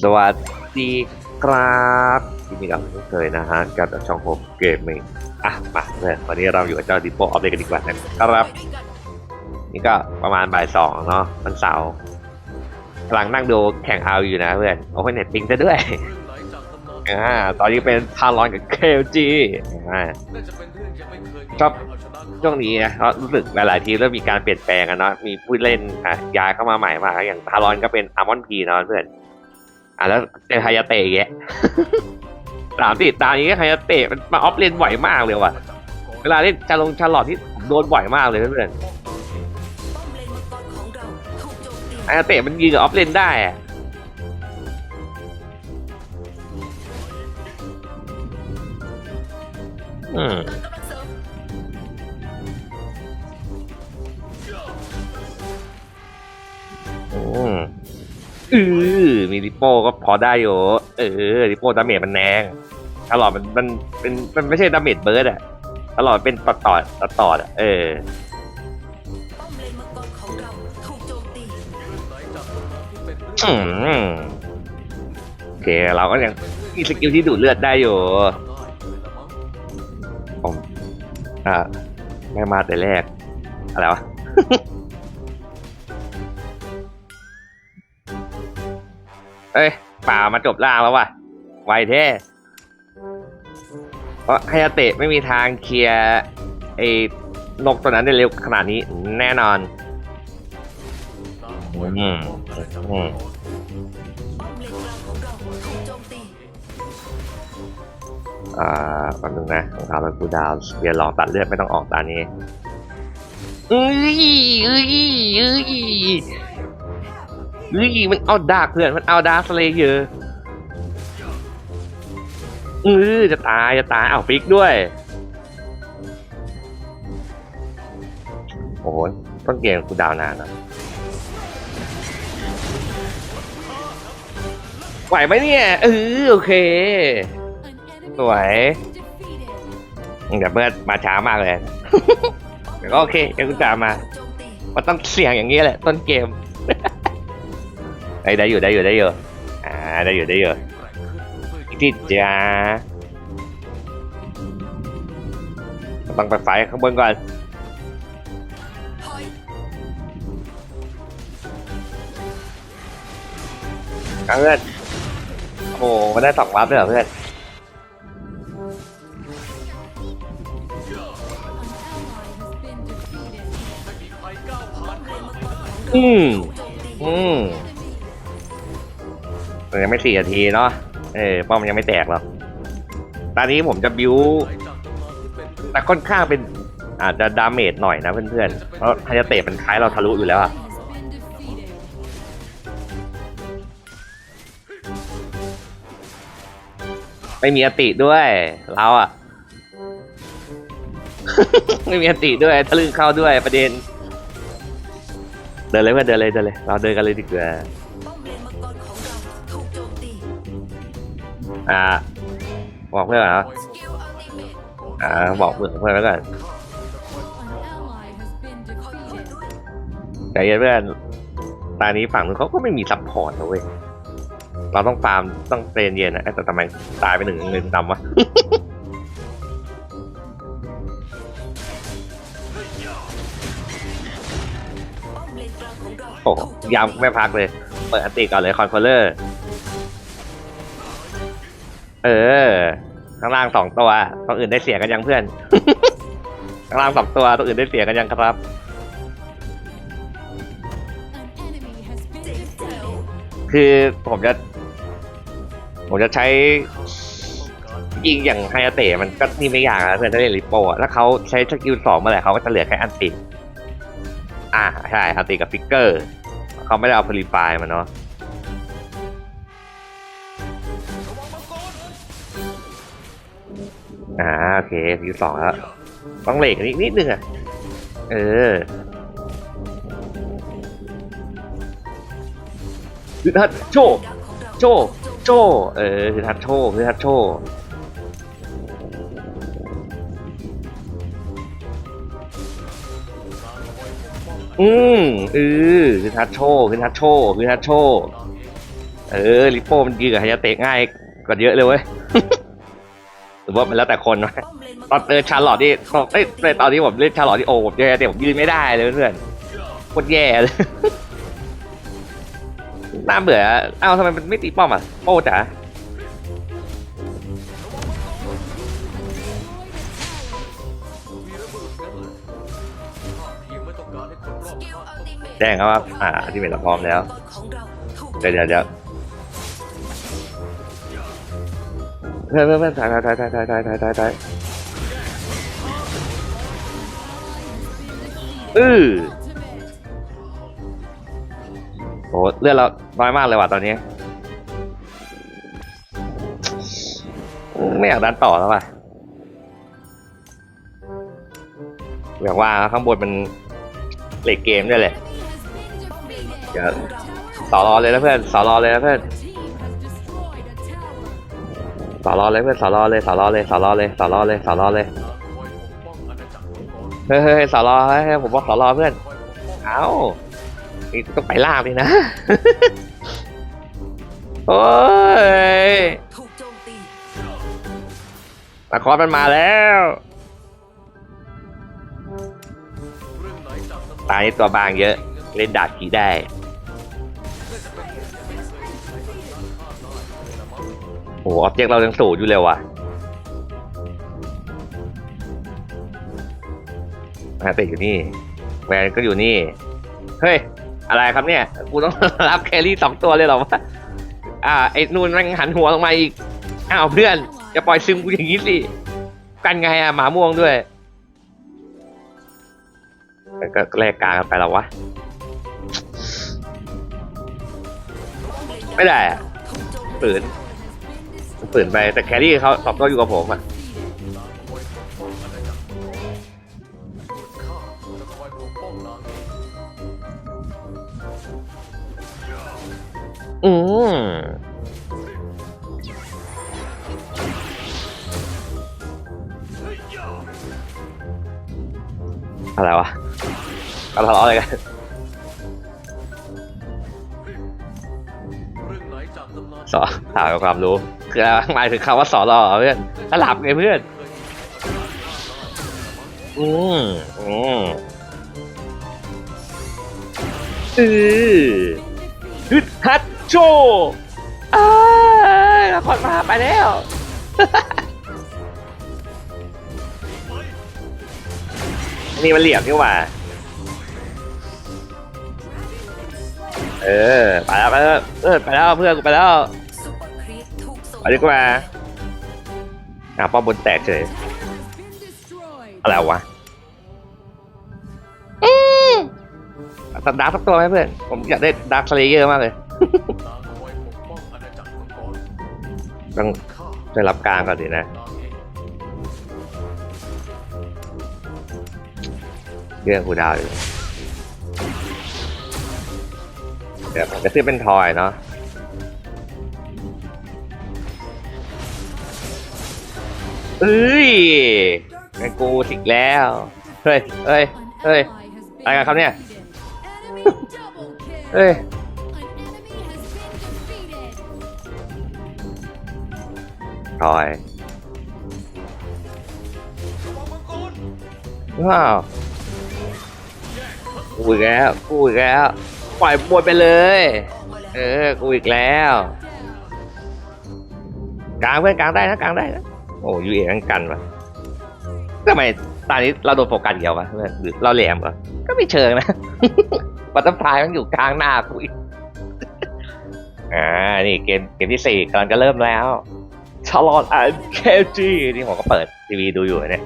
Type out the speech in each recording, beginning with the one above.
สวัสดีครับที่นี่กับเช่นเคยนะฮะกับช่องผมเกมมิ่งอะมาเพื่อนวันนี้เราอยู่กับเจ้าดิปโปออฟเดกันดีกว่านะครับ นี่ก็ประมาณบ่ายสองเนาะวันเสาร์กำลังนั่งดูแข่งเอาอยู่นะเพื่อนโอ้ยเน็ตปิงซะด้วยอ่าตอนนี้เป็นทารอนกับเคลจีอ่าชอบช่วงนี้นะเราะรู้สึกหลาย ๆ ทีเริ่มมีการเปลี่ยนแปลงกันเนาะมีผู้เล่นอะย้ายเข้ามาใหม่มาอย่างทารอนก็เป็นอาร์มอนพีเนาะเพื่อน อะแล้วเจอไฮยาเตะอีกแยะสามติดตามนี้ไฮยาเตะมันมาออฟเลนบ่อยมากเลยว่ะ เวลาเล่นชาลงชาลอตที่ผมโดนบ่อยมากเลยเพื่อนป้อมเลนมังกรของเราถูกโจมตีไฮยาเตะมันยิงกับออฟเลนได้อะอืม มีริปโป้ก็พอได้อยู่ เออริปโป้ดาเมจมันแรงตลอดมันมันเป็นมันไม่ใช่ดาเมจเบิร์ดอะตลอดเป็นต่อต่อต่อต่ออะเออป้อมเลนมังกรของเราถูกโจมตีอืมโอเคเราก็ยังมีสกิลที่ดูดเลือดได้อยู่ผมอ่าไม่มาแต่แรกอะไรวะ เอ้ยป่ามาจบล่างแล้วว่ะ ไวแท้ เพราะฮายาเตะไม่มีทางเคลียร์ไอ้นกตัวนั้นได้เร็วขนาดนี้แน่นอนอืม อืมป้อมเลนกลางของเราถูกโจมตีอ่าแป๊บนึงนะของเขาเป็นกูดาว เรียนลองตัดเลือดไม่ต้องออกตานี้เอ้ยเอ้ยเอ้ย เอ้ยมันเอาดาร์กเพื่อนมันเอาดาร์กสเลเยอร์เออจะตายจะตายเอาฟิกด้วย โอ้โหต้นเกมกูดาวนานนะไหวไหมเนี่ยเออโอเคสวยเดี๋ยวเมื่อมาช้ามากเลยแต่ก็โอเคเดี๋ยวกูตามมากโจมตีมันต้องเสี่ยงอย่างนี้แหละ ต้นเกม ไอ้ยได้อยู่ได้อยู่ได้อยู่อ่าได้อยู่ได้อยู่จิตจ้าต้องไปไฟข้างบนก่อนเพื่อนโอ้โหมันได้สองวับเลยเหรอเพื่อนอืมอืม ยังไม่สี่นาทีเนาะเออป้อมยังไม่แตกหรอกตอนนี้ผมจะบิวแต่ค่อนข้างเป็นอาจจะดาเมจหน่อยนะเพื่อนๆ เพราะฮายาเตะมันคล้ายเราทะลุอยู่แล้วอะไม่มีอติด้วยเราอะไม่มีอติด้วยทะลึ่งเข้าด้วยประเด็น เดินเลยเพื่อนเดินเลยเดินเลย เราเดินกันเลยดีกว่า อ่า บอกเพื่อนเหรออ่าบอกเพื่อนเพื่อนแล้วกันใจเย็นเพื่อนตอนนี้ฝั่งนู้นเขาก็ไม่มีซัพพอร์ตนะเว้ยเราต้องฟาร์มต้องเตรนเย็นนะเอ้แต่ทำไมตายไปหนึ่งเงินดำวะป้อมเลนกลางของเราโอ้โหยำไม่พักเลย เปิดอันติก่อนเลยคอนโทรลเลอร์ เออ ข้างล่างสองตัวตัวอื่นได้เสียกันยังเพื่อน ข้างล่างสองตัวตัวอื่นได้เสียกันยังครับ คือผมจะ ผมจะใช้ยิงอย่างไฮอาเตะมันก็นี่ไม่ยากนะเพื่อนถ้าเล่นริปโปะถ้าเขาใช้สกิลสองเมื่อไหร่เขาก็จะเหลือแค่อันติอ่าใช่อันติกับฟิกเกอร์เขาไม่ได้เอาพลีไฟมาเนาะ อ่าโอเคสกิลสองแล้วต้องเหล็กนิดนิดนึงอะ เออคือทัดโชว์โชว์โชว์เออคือทัดโชว์คือทัดโชว์อืมเออคือทัดโชว์คือทัดโชว์คือทัดโชว์เออลิปโป้มันยืนกับฮายาเตะง่ายกว่าเยอะเลยเว้ย รือว่ามันแล้วแต่คนวะป้อมเลนมังตอนเออชาร์ลอตนี่ตอนเอ้ยในตอนที่ผมเล่นชาร์ลอตที่โอ้ผมเจอแต่ผมยืนไม่ได้เลยเพื่อนโคตรแย่เลยน่าเบื่อเอ้าทำไมมันไม่ตีป้อมอะโป้จ๋าแจ้งเขาว่าอ่าที่เป็นพร้อมแล้ว เดี๋ยวเดี๋ยว เพื่อนเพื่อนเพื่อนถ่ายถ่ายถ่ายถ่ายถ่ายถ่ายถ่ายถ่ายถ่ายอือโหเลือดเราน้อยมากเลยว่ะตอนนี้ ไม่อยากดันต่อแล้วว่ะอยากว่าข้างบนมันเหล็กเกมด้วยแหละเดี๋ยวต่อรอเลยนะเพื่อนต่อรอเลยนะเพื่อน ต่อรอเลยเพื่อนต่อรอเลยต่อรอเลยต่อรอเลยต่อรอเลยต่อรอเลยเฮ้ยเฮ้ยต่อรอเฮ้ยผมบอกต่อรอเพื่อนเอ้านี่ต้องไปล่าเลยนะโอ้ยตะคอนมันมาแล้วตายนี่ตัวบางเยอะ เล่นดาบขี่ได้ โอ้โหออบเจกต์เรายังสูงอยู่เลยว่ะมาเตะอยู่นี่แวนก็อยู่นี่ เฮ้ย อะไรครับเนี่ย กูต้องรับแครี่สองตัวเลยเหรอวะ อ่า ไอ้นูนมันหันหัวลงมาอีก อ้าวเพื่อน จะปล่อยซึมกูอย่างนี้สิ กันไงอะหมาม่วงด้วยแต่ก็แลกกางกันไปแล้ววะ ไม่ได้อะตีฝืน ฝืนไปแต่แครี่เขาสองตัวอยู่กับผมอะอืมอะไรวะก็ทะเลาะอะไรกันสอถามกับความรู้ คือหมายถึงคำว่าสอรอเหรอเพื่อนสลับไงเพื่อน อืมอืมอือฮึดฮัดโชอ้าละครมาไปแล้วอันนี้มันเหลี่ยมนี่หว่า เออ ไปแล้วไปแล้วเออไปแล้วเพื่อนกูไปแล้ว ถูกส่งไปดีกว่าอะป้อมบนแตกเฉยอะไรวะอืมตัดดาร์กสักตัวไหมเพื่อน ผมอยากได้ดาร์คสเลเยอร์มากเลย ต้องได้รับกลางก่อนดินะ เรื่องกูดาวอยู่เดี๋ยวจะซื้อเป็นทอยเนาะ เอ้ยไอ้กูสิกแล้ว เฮ้ยเฮ้ยเฮ้ยอะไรกันครับเนี่ย เฮ้ยทอยว้าวกูอีกแล้วกูอีกแล้ว ปล่อยบวยไปเลยออกมาแล้วเออ กูอีกแล้ว กลางเพื่อนกลางได้นะกลางได้นะ โอ้ยูเอ็งกันวะทำไมตอนนี้เราโดนโฟกัสเดียววะเพื่อนหรือเราแหลมเหรอก็ไม่เชิงนะปัตเตอร์พลายมันอยู่กลางหน้ากูอีกอ่า นี่เกมเกมที่สี่กำลังจะเริ่มแล้วชาร์ลอตแอนเคจีนี่ผมก็เปิดทีวีดูอยู่เนี่ย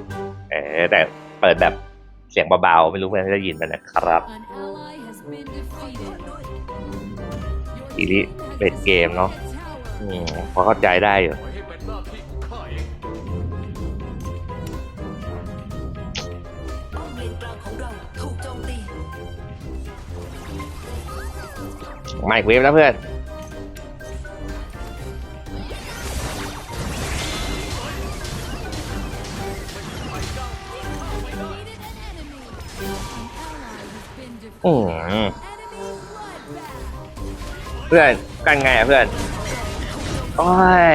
เออแต่เปิดแบบเสียงเบาๆ ไม่รู้เพื่อนได้ยินไหมนะครับอีลิเล่นเกมเนาะอืมพอเข้าใจได้อยู่ มาอีกเวฟแล้วเพื่อนอืมเพื่อนกันไงอะเพื่อน โอ้ย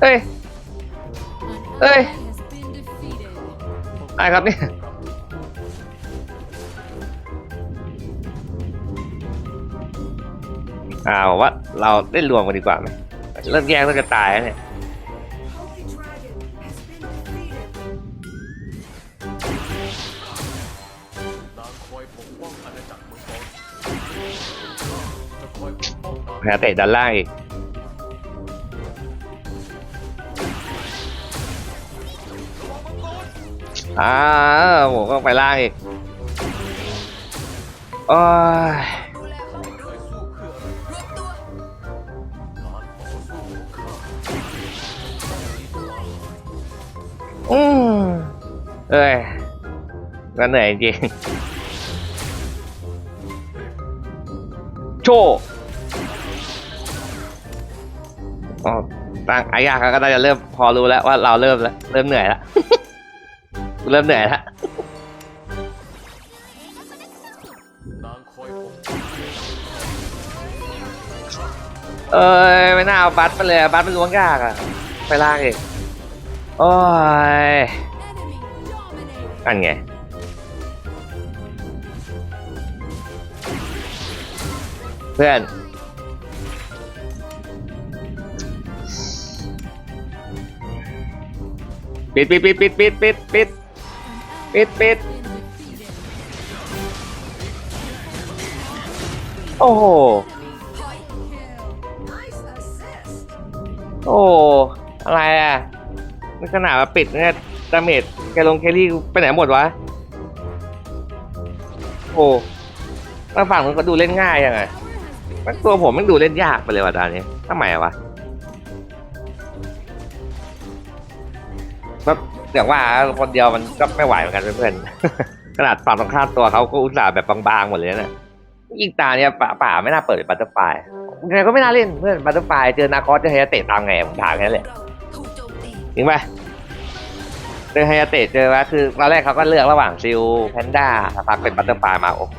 เฮ้ย เฮ้ยอะไรครับเนี่ย อ่าผมว่าเราเล่นรวมกันดีกว่าไหมเริ่มแยกเริ่มจะตายแล้วเนี่ยแพ้เตะด้านล่างอีกอ่าผมก็ไปล่างอีกโอ้ย เอ้ยก็เหนื่อยจริง โชว์อ๋อตั้งอายาเขาก็น่าจะเริ่มพอรู้แล้วว่าเราเริ่มแล้ว เริ่มเหนื่อยแล้ว เริ่มเหนื่อยแล้วนางคอยปกป้องเอ้ยไม่น่าเอาบัตรไปเลยอะบัตรมันล้วงยากอะไปล่างอีกโอ้ย นั่นไง เพื่อน ปิดปิดปิดปิดปิดปิดปิดปิดปิดโอ้โห โอ้ อะไรอะนี่ขนาดมาปิดเนี่ย ดาเมจแกลงแครี่ไปไหนหมดวะ โอ้ทางฝั่งมันก็ดูเล่นง่ายยังไงมันตัวผมมันดูเล่นยากไปเลยว่ะตอนนี้ทำไมวะแบบอย่างว่าคนเดียวมันก็ไม่ไหวเหมือนกันเพื่อนๆขนาดฝั่งตรงข้ามตัวเขาก็อุตส่าห์แบบบางๆหมดเลยนะยิงตาเนี่ยป่าป่าไม่น่าเปิดเป็นบัตเตอร์ไฟยังไงก็ไม่น่าเล่นเพื่อนบัตเตอร์ไฟเจอนาคอสเจอเฮยาเตะตามไงผมถามแค่นั้นแหละถูกโจมตีจริงป่ะ เจอไฮยาเตะเจอว่าคือตอนแรกเขาก็เลือกระหว่างซิลแพนด้าสักพักเป็นบัตเตอร์ฟลายมาโอ้โห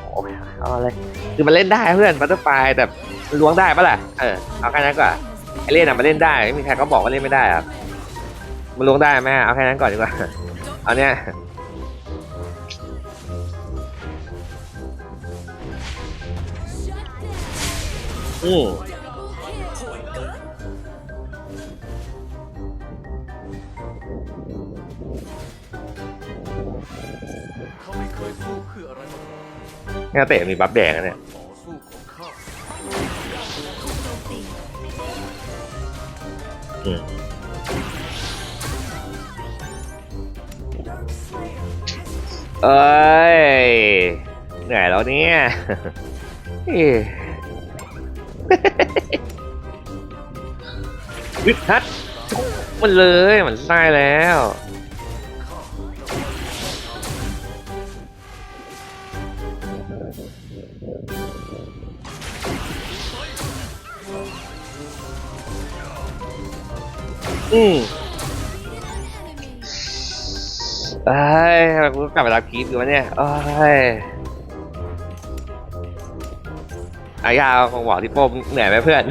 เอาเลยคือมันเล่นได้เพื่อนบัตเตอร์ฟลายแต่ล้วงได้ปะล่ะเออเอาแค่นั้นก่อนไอเล่นอะมันเล่นได้ไม่มีใครเขาบอกว่าเล่นไม่ได้อะมันล้วงได้ไหมเอาแค่นั้นก่อนดีกว่าเอาเนี้ยอืม นี่ยเตะมีบัฟแดงอะเนี่ยเอ้ยเหนื่อยแล้วเนี่ยวิทัศมันเลยมันไส้แล้ว อืมไอ้ทำไมกูกลับไปรับคลิปอยู่วะเนี่ยไอ้ยอายาของหมอที่ปมเหนื่อยไหมเพื่อน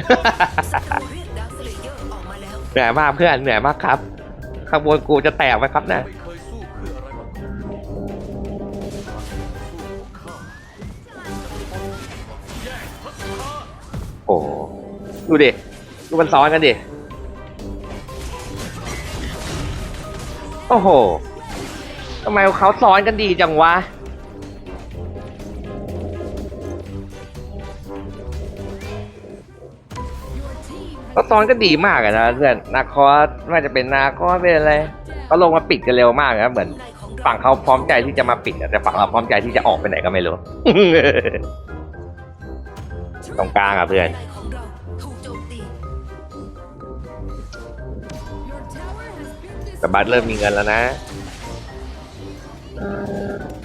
เหนื่อยมากเพื่อนเหนื่อยมากครับขบวนกูจะแตกไหมครับเนะโอ้ดูดิ ดูมันซ้อนกันดิ โอ้โหทำไมเขาซ้อนกันดีจังวะ ก็ซ้อนกันดีมากอะนะเพื่อนนาคอสไม่ว่าจะเป็นนาคอสเป็นอะไรเขาลงมาปิดกันเร็วมากนะเหมือนฝั่งเขาพร้อมใจที่จะมาปิดอะแต่ฝั่งเราพร้อมใจที่จะออกไปไหนก็ไม่รู้ ตรงกลางอะเพื่อน แต่บัตรเริ่มมีเงินแล้วนะ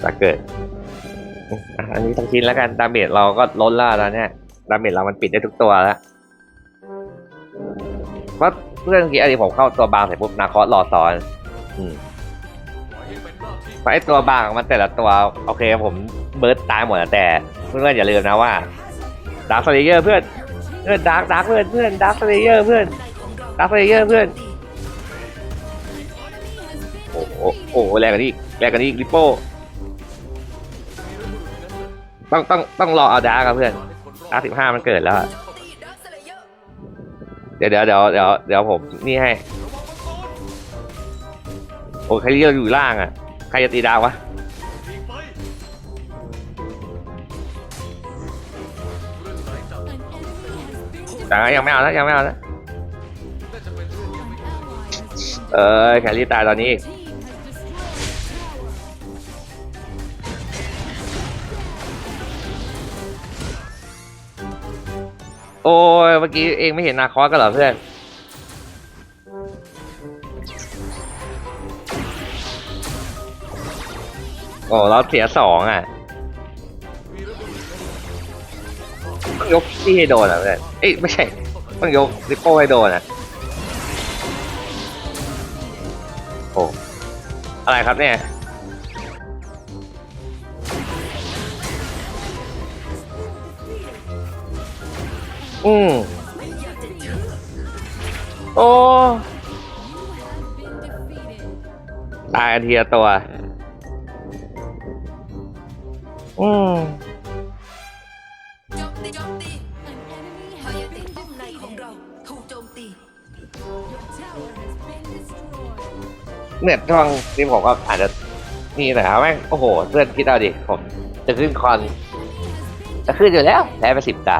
จะเกิดอะอันนี้ทั้งชิ้นแล้วกัน ดาเมจเราก็ล้นแล้วตอนเนี้ยดาเมจเรามันปิดได้ทุกตัวแล้วเพราะเพื่อนเมื่อกี้อันนี้ผมเข้าตัวบางเสร็จปุ๊บนาคอสรอซ้อนอืมปล่อยให้เป็นหน้าที่เพราะไอ้ตัวบางของมันแต่ละตัวโอเคผมเบิร์ดตายหมดแล้วแต่เพื่อนๆอย่าลืมนะว่าดาร์คสเลเยอร์เพื่อนเพื่อนดาร์กดาร์กเพื่อนเพื่อนดาร์กเลเยอร์เพื่อนในของเราดาร์กเลเยอร์เพื่อน โอ้โหแรงกันอีกแรงกันอีกริปโป้ต้องต้องต้องรอเอาดาร์ครับเพื่อนดาร์สิบห้ามันเกิดแล้วเดี๋ยวเดี๋ยวเดี๋ยวเดี๋ยวเดี๋ยวผมนี่ให้ โอ้ใครที่เราอยู่ล่างอะ ใครจะตีดาววะแต่ยังไม่เอานะยังไม่เอานะเออแคลรี่ตายตอนนี้ โอ้ยเมื่อกี้เองไม่เห็นนาคอสกันเหรอเพื่อนโอ้เราเสียสองอะต้องยกที่ให้โดนอะเพื่อนเอ้ยไม่ใช่ต้องยกริปโป้ให้โดนอะโอ้อะไรครับเนี่ย อืมโอ้ตายกันทีละตัว อืมโจมตีโจมตีพายาติป้อมในของเราถูกโจมตีเนี่ยช่วงนี้ผมก็อาจจะนี่หน่อยครับแม่งโอ้โห เพื่อนคิดเอาดิ ผม จะขึ้นคอน จะขึ้นอยู่แล้วแพ้ไปสิบตา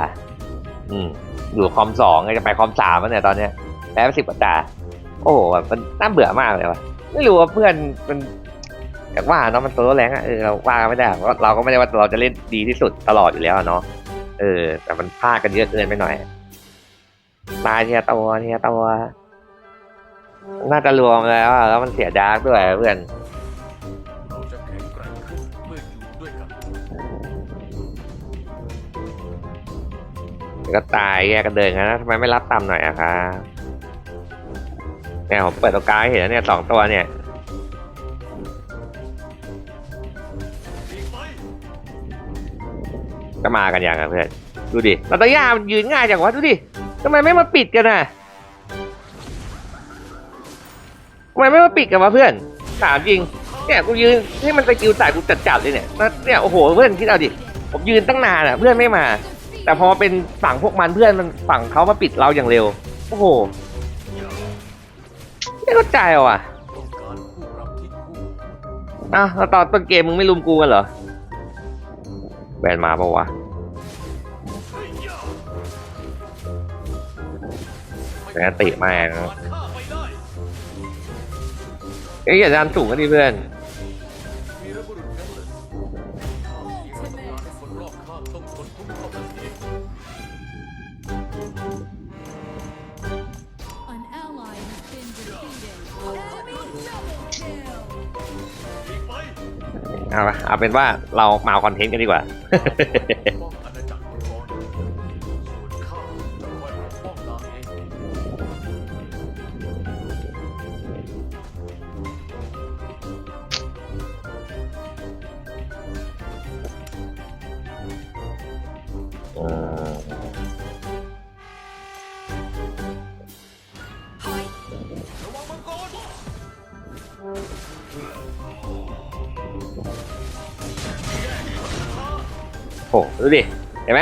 อืมอยู่คอมสองจะไปคอมสามแล้วเนี่ยตอนเนี้ยแพ้ไปสิบกว่าตา โอ้โหแบบมันน่าเบื่อมากเลยวะไม่รู้ว่าเพื่อนมันอยากว่าเนาะมันโซโล่แรงอะเออเราว่าไม่ได้เพราะเราก็ไม่ได้ว่าเราจะเล่นดีที่สุดตลอดอยู่แล้วเนาะเออ แต่มันพลาดกันเยอะเกินไปหน่อยตายเทีละตัวเทีละตัวน่าจะรวมแล้วแล้วมันเสียดาร์กด้วยเพื่อน ก็ตายแยกกันเดินกันนะทำไมไม่รับตามหน่อยอะครับเนี่ยผมเปิดตัวกางให้เห็นแล้วเนี่ยสองตัวเนี่ยก็มากันอย่างอะเพื่อนดูดิเราตะยามันยืนง่ายจังวะดูดิทำไมไม่มาปิดกันน่ะทำไมไม่มาปิดกันวะเพื่อนถามจริงเนี่ยกูยืนให้มันสกิลใส่กูจัดๆเลยเนี่ยเนี่ยโอ้โหเพื่อนคิดเอาดิผมยืนตั้งนานอะเพื่อนไม่มา แต่พอเป็นฝั่งพวกมันเพื่อนมันฝั่งเขามาปิดเราอย่างเร็ว โอ้โห ไม่เข้าใจว่ะต้องการผู้รับที่คู่อะแล้วตอนต้นเกมมึงไม่ลุมกูกันเหรอแบนมาปะวะแบนติมาเองไอ้เอ้ยอย่าดันสูงกันดิเพื่อน เอาละเอาเป็นว่าเรามาเอาคอนเทนต์กันดีกว่าป้องอาณาจักรมังกรส่วนข้าจะคอยปกป้องนางเองอืมถอยระวังมังกร โหดูดิ เห็นไหม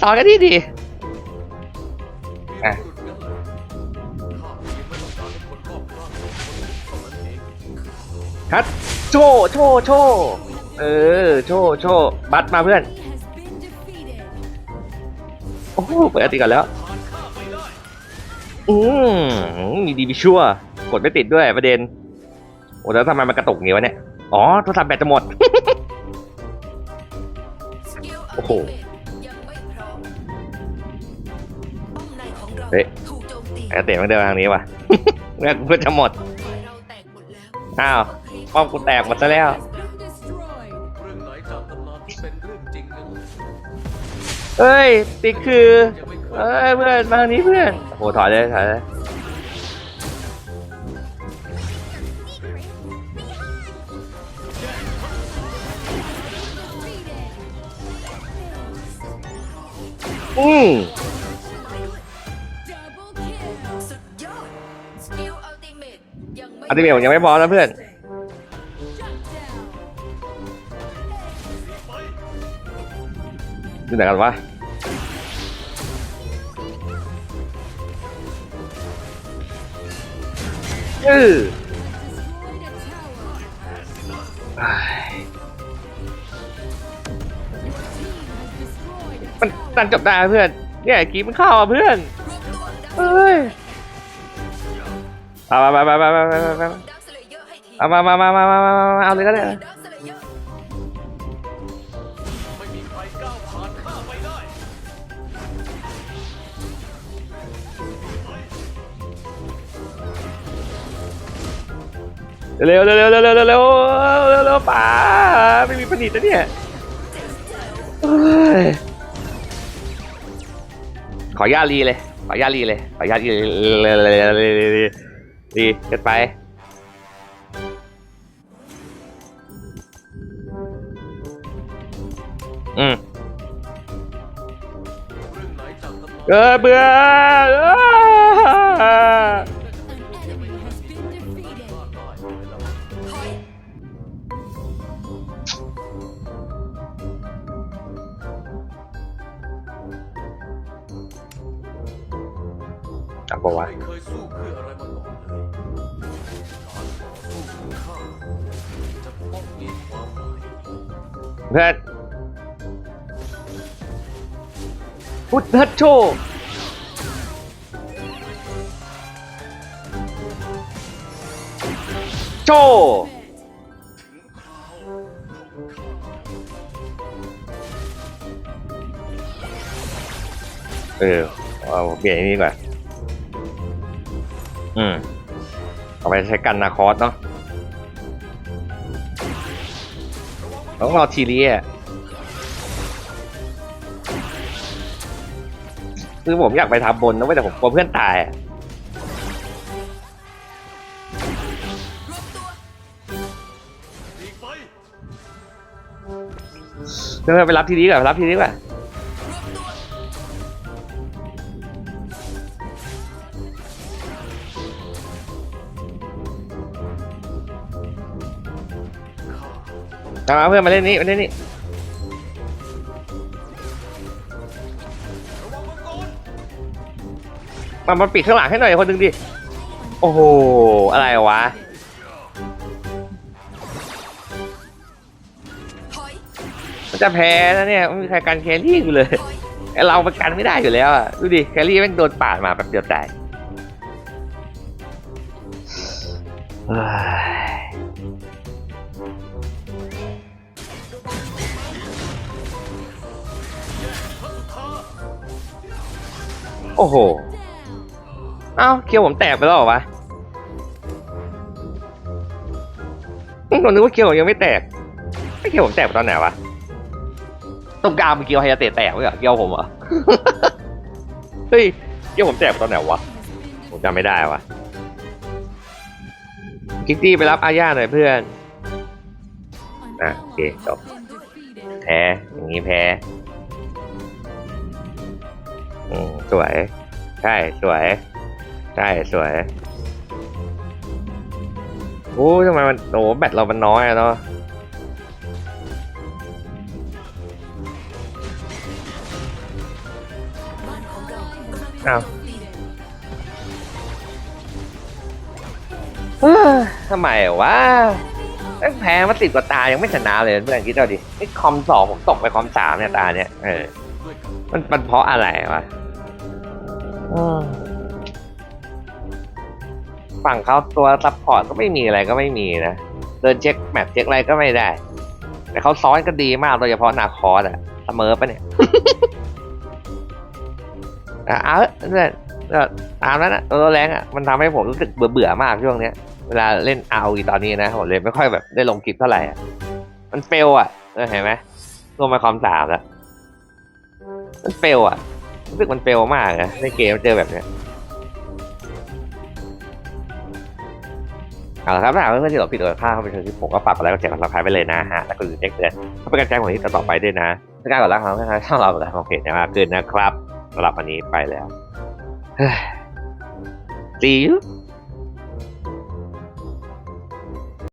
สอนกันดีดีวีรบุรุษงั้นเลยข้าเพียงไม่ต้องการให้คนรอบข้างต้องทนทุกข์เท่านั้นเองฮัทโชว์โชว์โชว์เออ โชว์โชว์บัตมาเพื่อน โอ้โหเปิดติก่อนแล้ว อืมมีดีบิชัวกดไม่ติดด้วยประเด็น โอ้แล้วทำไมมันกระตุกงี้วะเนี่ย อ๋อโทรศัพท์แบตจะหมดสกิลโอ้โหยังไม่พร้อมป้อมในของเราเฮ้ยถูกโจมตีไอ้เตะมันเดินทางนี้ว่ะเงื่อนกูจะหมดฝ่ายเราแตกหมดแล้วอ้าว ป้อมกูแตกหมดซะแล้ว Has been destroyed. เรื่องไหนจากตำนานที่เป็นเรื่องจริงนั้นเอ้ย ติดคือยังไม่เคยเอ้ยเพื่อน มาทางนี้เพื่อน โอ้โหถอยเลยถอยเลย อืมอัลติเมทผมยังไม่พอมนะเพื่อน นี่ไหนกันวะเออ มันตันจบได้เพื่อน เนี่ยกีมันเข้าอะเพื่อนเฮ้ยเอามามามามามามามามาดักสเลเยอร์ให้ทีเอามามามามามามามาเอาเลยก็ได้ดักสเลเยอร์ไม่มีใครก้าวผ่านข้าไปได้เร็วเร็วเร็วเร็วเร็วเร็วเร็วเร็วเร็วป๋าไม่มีผลิตนะเนี่ยเฮ้ย ขอยารีเลย ขอยารีเลย ขอยารีเรีเกิดไป อืมเออเบื่อ พุทธโชโชเออเอาเปลี่ยนนี้กว่าอืมเอาไปใช้กันนาคอสเนาะต้องรอทีเรีย คือผมอยากไปทำบนนะเว้ยแต่ผมกลัวเพื่อนตายอะรวบตัวไปเพื่อนไปรับทีนี้ก่อนไปรับทีนี้ก่อนเอามาเพื่อนมาเล่นนี้มาเล่นนี้ มามาปิดข้างหลังให้หน่อยคนหนึ่งดิ โอ้โห อะไรวะ มันจะแพ้นะเนี่ยไม่มีใครกันแครี่กูเลยไอเรามันกันไม่ได้อยู่แล้วอะ ดูดิแครี่แม่งโดนปาดมาแบบเดียวตายโอ้โห เอ้าเคียวผมแตกไปแล้วเหรอวะผมนึกว่าเคียวผมยังไม่แตกไอ้เคียวผมแตกตอนไหนวะตรงกลางเมื่อกี้ไฮยาเตะแตกไว้เหรอเคียวผมเหรอเฮ้ยเคียวผมแตกตอนไหนวะผมจำไม่ได้วะคิตตี้ไปรับอาญาหน่อยเพื่อน An Ah, ally okay, has stop. been defeated. แพ้อย่างนี้แพ้อืมสวย ใช่ สวย ใช่สวยโอ้ทำไมมันโอ้แบตเรามันน้อยอะเนาะอา้าว Defeated. เฮ้ยทำไมวะแม่งแพ้มาติดกว่าตายังไม่ชนะเลยเพื่อนคิดเอาดิไอ้คอมสองผมตกไปคอมสามเนี่ยตาเนี่ยเออด้วยกันมันมันเพราะอะไรวะอืม ฝั่งเขาตัวซัพพอร์ตก็ไม่มีอะไรก็ไม่มีนะ เดินเช็คแมปเช็คอะไรก็ไม่ได้ แต่เขาซ้อนก็ดีมากโดยเฉพาะนาคอสอะเสมอปะเนี่ยอะเอาเถอะเพื่อนก็ตามนั้นนะตัวแรงอะมันทำให้ผมรู้สึกเบื่อเบื่อมากช่วงเนี้ยเวลาเล่นเอาอีตอนนี้นะผมเลยไม่ค่อยแบบได้ลงคลิปเท่าไหร่อะมันเฟลอะเออเห็นไหมรวมมาคอมสามแล้วมันเฟลอะรู้สึกมันเฟลมากนะในเกมเจอแบบเนี้ย เอาละครับถ้าเพื่อนๆที่เราผิดโดยค่าเข้าไปเชิญที่ผมก็ปรับอะไรก็แจ้งกับเราไปเลยนะฮะแล้วก็อย่าลืมแจ้งเตือนเพื่อเป็นการแจ้งของที่ต่อไปด้วยนะถ้าการกดไลค์ของเรานะครับช่องเราแบบของเพจนะมากขึ้นนะครับสำหรับวันนี้ไปแล้วเฮ้ย See you